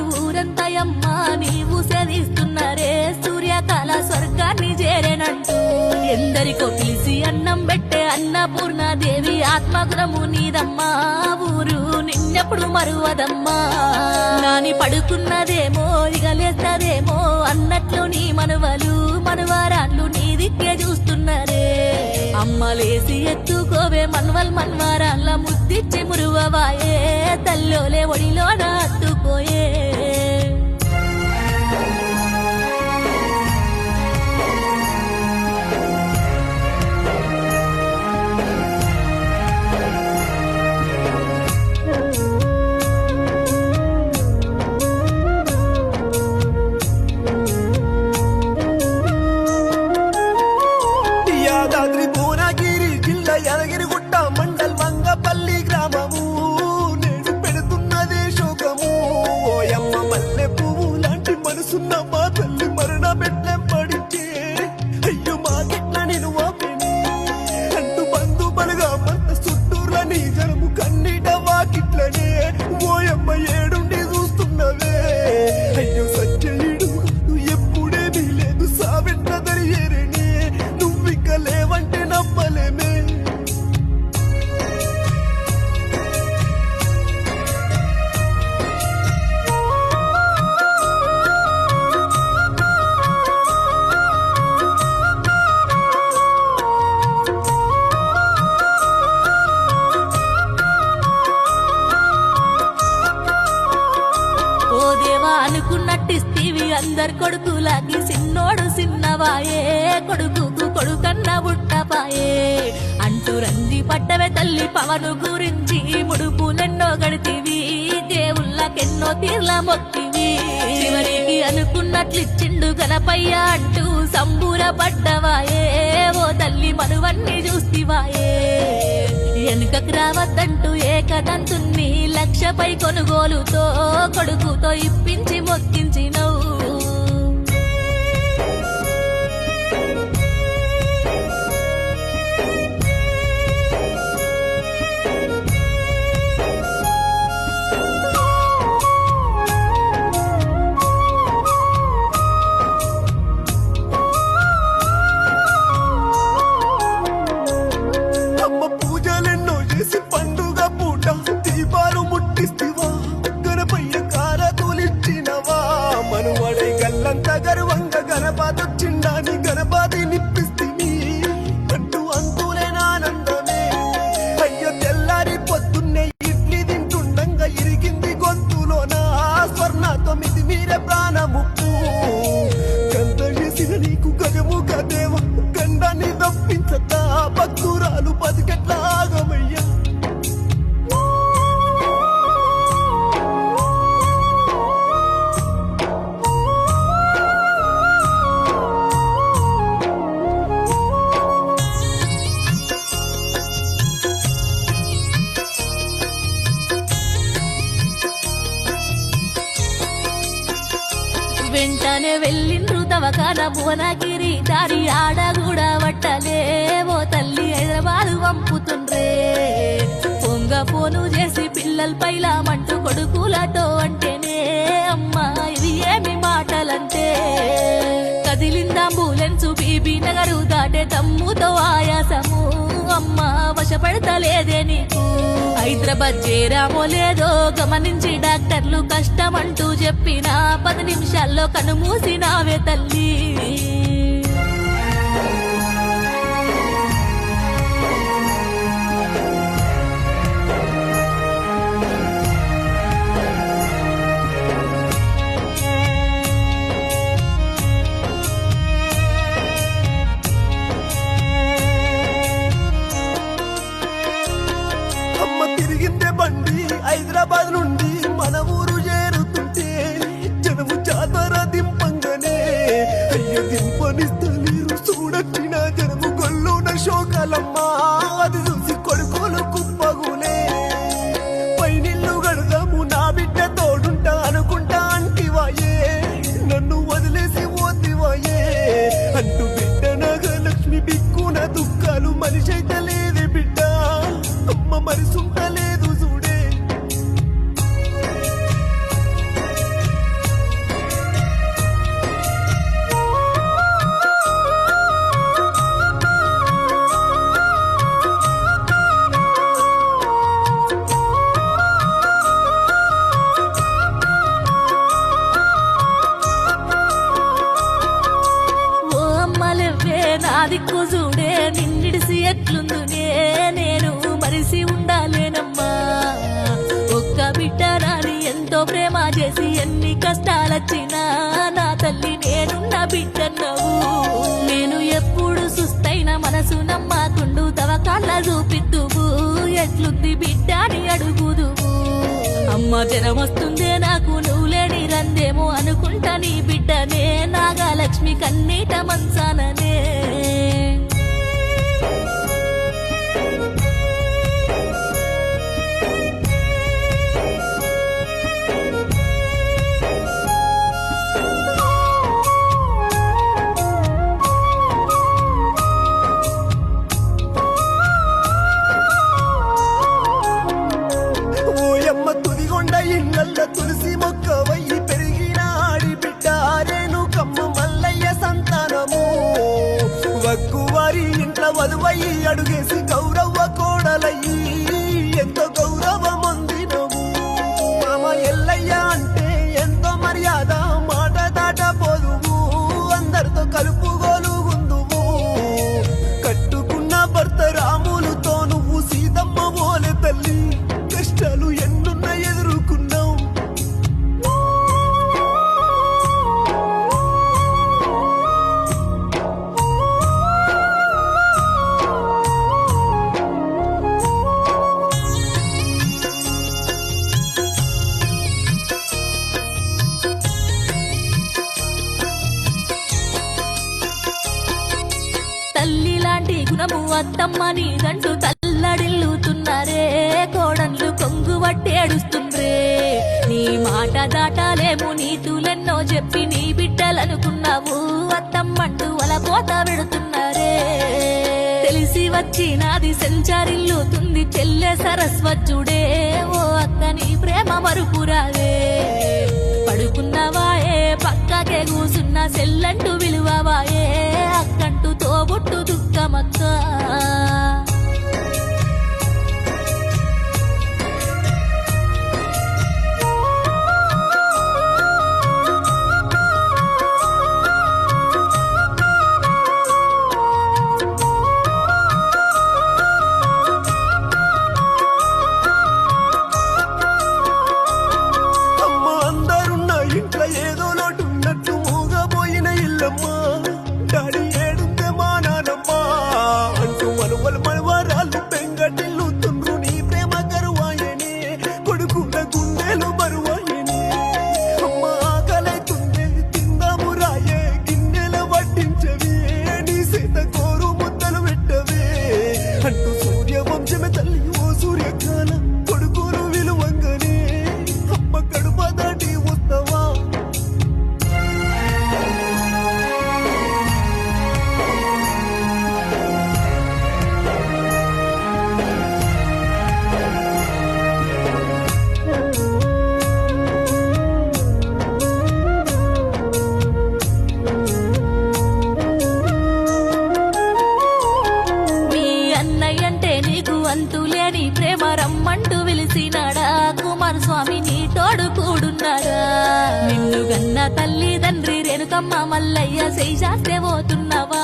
ఊరంతయమ్మా నీవు సేదిస్తున్నారే సూర్యకాల స్వర్గాన్ని చేరేనంటూ ఎందరికో పిలిచి అన్నం పెట్టే అన్నపూర్ణ దేవి ఆత్మగురము నీదమ్మా. ఊరు నిన్నెప్పుడు మరువదమ్మా. నాని పడుకున్నదేమో ఇగలేస్తదేమో అన్నట్లు నీ మనవలు మనవారాళ్ళు నీ దిక్కే చూస్తున్నారే. అమ్మలేసి ఎత్తుకోవే మన్వల్ మన్వారాళ్ళ ముద్దిచ్చి మురువవాయే. తల్లోలే ఒడిలోన కొడుకు అనుకున్నట్టిస్తీవి అందరు కొడుకులాగి సిన్నోడు సిన్నవాయే కొడుకుకు కొడుకన్న బుట్టపాయే అంటూ రంజి పట్టవే తల్లి పవను గురించి ముడుపులెన్నో గడితివి దేవుళ్ళకెన్నో తీర్ల మొక్కివి. చివరికి అనుకున్నట్లిచ్చిండు గణపయ్య అంటూ సంబూర పడ్డవాయే ఓ తల్లి మనువన్నీ చూస్తివాయే. వెనుకకు రావద్దంటూ ఏకదంతుణ్ణి లక్షపై కొనుగోలుతో కొడుకుతో ఇప్పించి మొక్కించినవు. கரமுப்பூ వెంటనే వెళ్ళిండ్రు తవకాన భువనగిరి. దారి ఆడ కూడా వట్టలేవో తల్లి హైదరాబాద్ పంపుతుండ్రే పొంగ పోను చేసి పిల్లల పైలామంటూ కొడుకులతో అంటేనే అమ్మ పాటలంటే కదిలిందా అంబులెన్స్ బీబీ నగరు దాటే తమ్ముతో ఆయాసము. అమ్మా వశపడతలేదే నీకు. హైదరాబాద్ చేరామో లేదో గమనించి డాక్టర్లు కష్టమంటూ చెప్పిన పది నిమిషాల్లో కనుమూసినావే తల్లి. but it's too bad. కష్టాలొచ్చినా నా తల్లి నేనున్న బిడ్డన్నవు. నేను ఎప్పుడు సుస్తైన మనసు నమ్మకుండు తవకాళ్ళ చూపిద్దువు. ఎట్లుంది బిడ్డ అని అడుగుదువు. అమ్మ జనం వస్తుందే నాకు నువ్వు లేని రందేమో అనుకుంటా నీ బిడ్డనే. నాగలక్ష్మి కన్నీట మంచాననే. వారి ఇంట్ల వధువయ్యి అడుగేసి గౌరవ కోడలయ్యి. ఎంతో గౌరవం అందినవు మామ ఎల్లయ్య అంటే ఎంతో మర్యాద మాట దాట పోదువు అందరితో కలుపుగోలుగుందువు మాట దాటాలేము నీతులెన్నో చెప్పి నీ బిడ్డలనుకున్నావు. అత్తమ్మంటూ వలపోత పెడుతున్నారే తెలిసి వచ్చి నాది సెంచరిల్లుతుంది చెల్లె సరస్వచ్చుడే ఓ అక్క నీ ప్రేమ మరుపురాదే పడుకున్నవాయే పక్కకే కూసున్న సెల్లంటూ విలువవాయే. అక్కంటూ తోబుట్టు దుఃఖమక్క. నీకు అంతులేని ప్రేమ రమ్మంటూ పిలిచినాడా కుమారస్వామి నీ తోడు కూడున్నాడా? నిన్ను గన్న తల్లి తండ్రి రేణుకమ్మ మల్లయ్య శైశాస్తే పోతున్నావా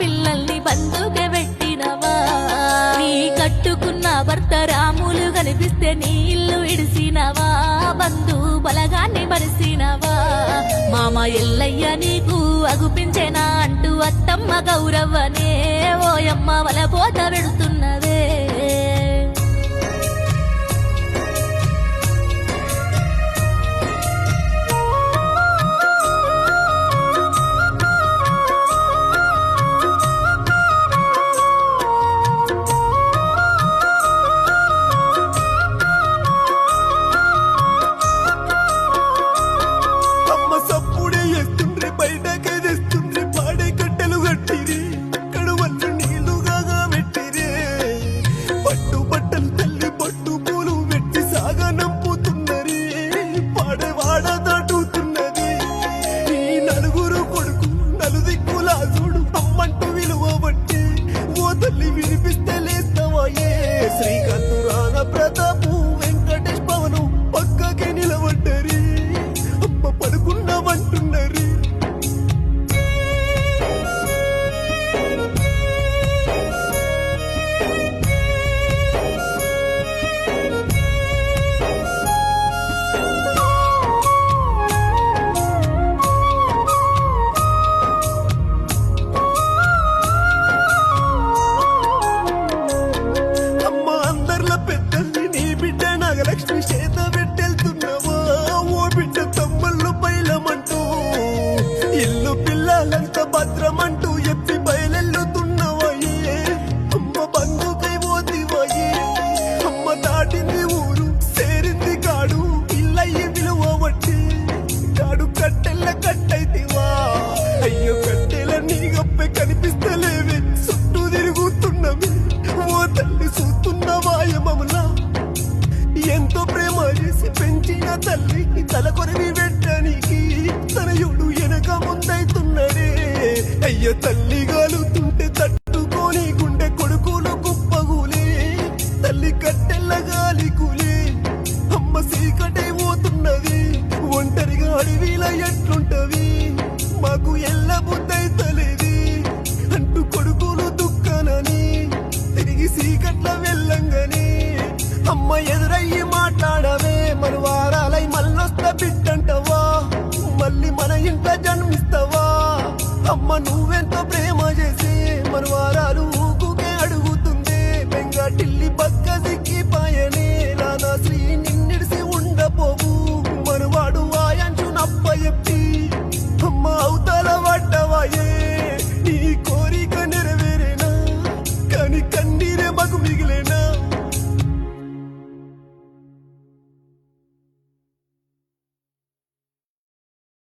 పిల్లల్ని బంధుకే పెట్టినవా? నీ కట్టుకున్న భర్త రాములు కనిపిస్తే నీ ఇల్లు ఇడిసినవా? బంధు బలగాన్ని మరిసినవా? మామ ఎల్లయ్య నీకు అగుపించేనా అంటూ అత్తమ్మ గౌరవ్వనే? ఓయమ్మ వల పోత పెడుతున్నదే శ్రీ కతురాన ప్రత అమ్మ నువ్వెంత